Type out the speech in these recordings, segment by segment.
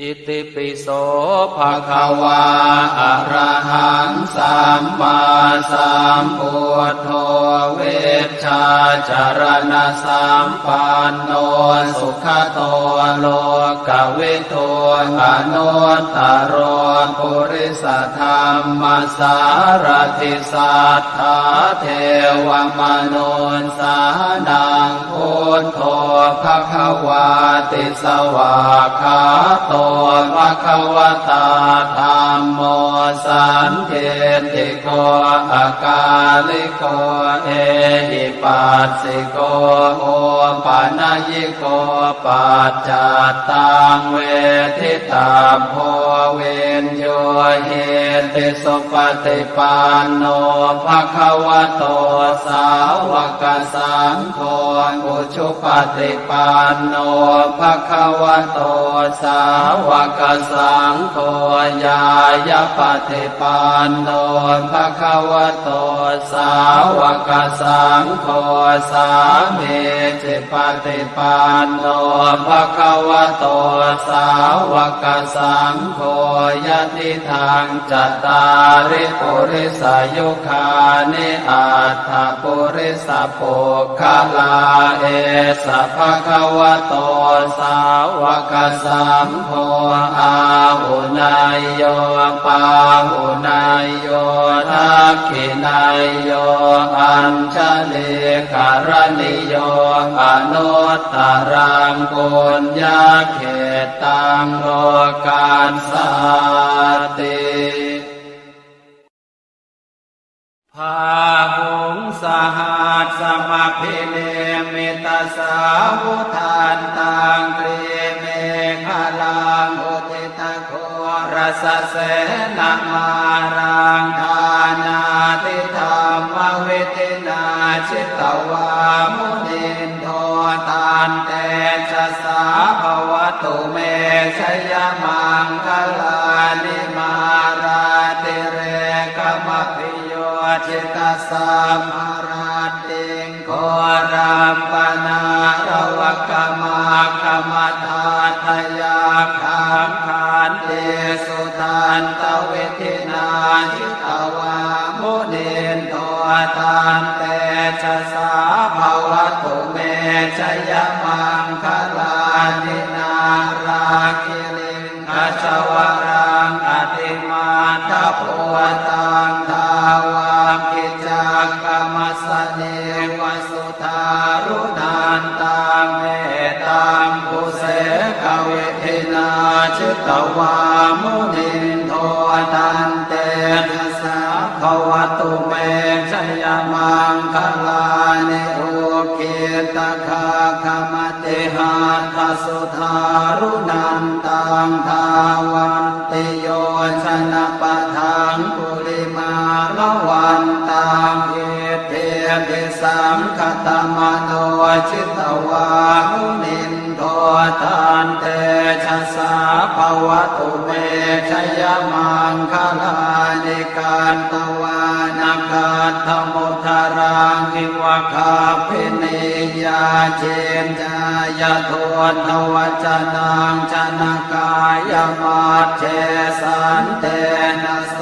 อิติปิโสภะคะวาอะระหังสัมมาสัมพุทโธเวชชาจารณะสัมปันโนสุขโตโลกเวิทูอนุตตรโรปุริสธรรมสารติสัทธาเทวมนุนสานังพุทโธภะคะวาติสวาคาโตภะคะวตาธรรมโมสันเทติโกอากาลิโกเอหิปัสสิโกโอปานายิโกปัจจัตตังเวทิตาโพเวนโยเหติสุปฏิปันโนภะคะวะโต สาวกสังโฆอุชุปฏิปันโนภะคะวะโตสาวกสังโฆญายปฏิปันโนภะคะวะโตสาวกสังโฆสามีจิปฏิปันโนภะคะวะโตสาวกสังโฆยะติทางจตาริปุริสายุคานิอัตถปุริสปุคลาเอสะภะคะวะโตสาวกสังโฆอาหุนายโยปาหุนายโยทักขินายโยอัญชลิกรณิโยอนุตตรังกุญญาเขตตังโลกาสสาติ พาหงสหัสสมพิเลมิตาสาวุทานตังกรเมฆลังอุติตะโครสเสนามารังทานาติธรรมวิตินาชิตวามุ จิตสามาราติงโครามปนารวกมากรรมตาทยาคังคานเตสุตันตเวทินาจิตวามุนินโทตานเตชะสาภาวตุเมชย ภวตุเมชยมังคลานิโอเกตคาคมติหาทสุทารุนันตังทาวันติโยชนะปะทังกุลิมาลวันตังเอเทติสังคตมโนชิตวามุนิน สาภวตุเมชยมังคลานิการตวานาคาธมุทารังคิวคาพินิยาเจนจายโทนวจนังชนะกายมาเจสันเตนะโส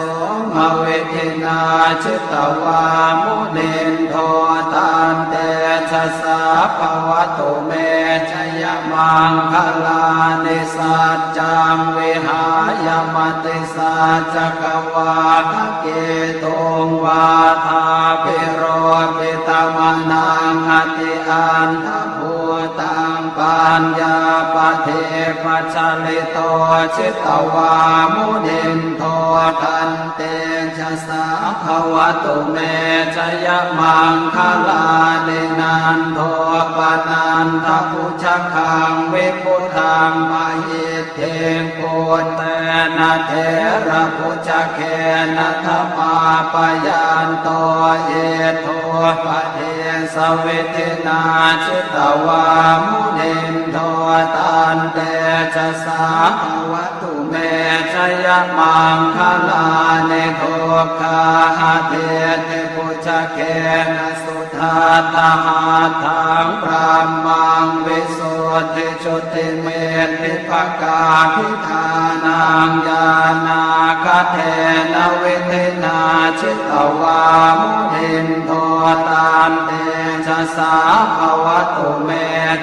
มเวทินาชิตวามุนินโทตันเต ชะสาปวตุเมชยมังคลานิสัจจังวิหายมติสัจกวาคเกตุงวาทาภิโรปิตมนังอติอันทภูตา ญญาปเทปัจลิโตชิตวามุนินโทตันเตชะสาภวตุเมชยมังคลาเนนันโทปนันทพุชคังเวิพุทังมาย เทงโกเตนะเทระพุชเคนะธรรมาปยันโตเยโทปะเทสเวทินาชิตวามุนินโทตันเตชะสาภวตุเมชยมังคลาเนโทคาหเทเทพุชเคนะสุาตหาทังพระมังวิสุทติชุติเมติปกาพิธานังยานาคเทนวิเทนาชิตวามุนินโทตานเตชะสาภวตุเม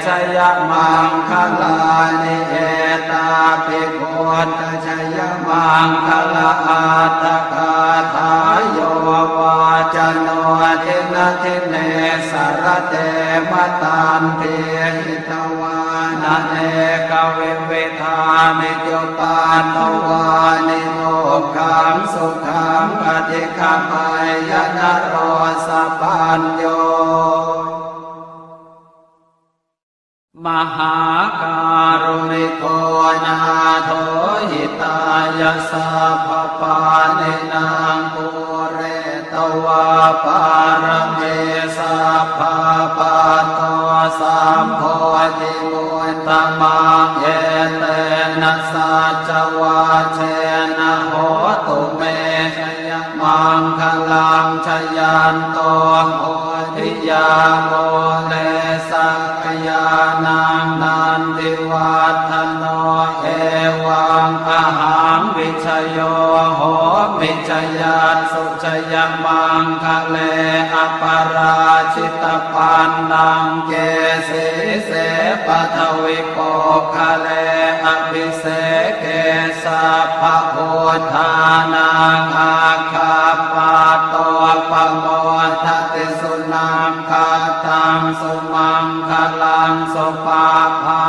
ชยมังคลานิเอตาภิกขุตชยมังคล มตันเทหิตวานะเอกเวเวทานิจุปาตวานิโมขังสุขังปฏิฆามายนโรสปัญโยมหาการุณิโกนาโทหิตายาสัพ มังเยเตนะสัจวาเชนะโหตุเมชยมังคลังชยันโตโหติยาโมเลสักยานังนันติวัฒโนเอวังอาหังวิชโย มิชยันสุชยมังคะเลอปาราชิตปันนังเกสีเสปัทวิโปคะเลอภิเสเกสัพพะโพธานังอาคาปาโตปะโมทติสุนังคาตังสุมังคลังสุปาพา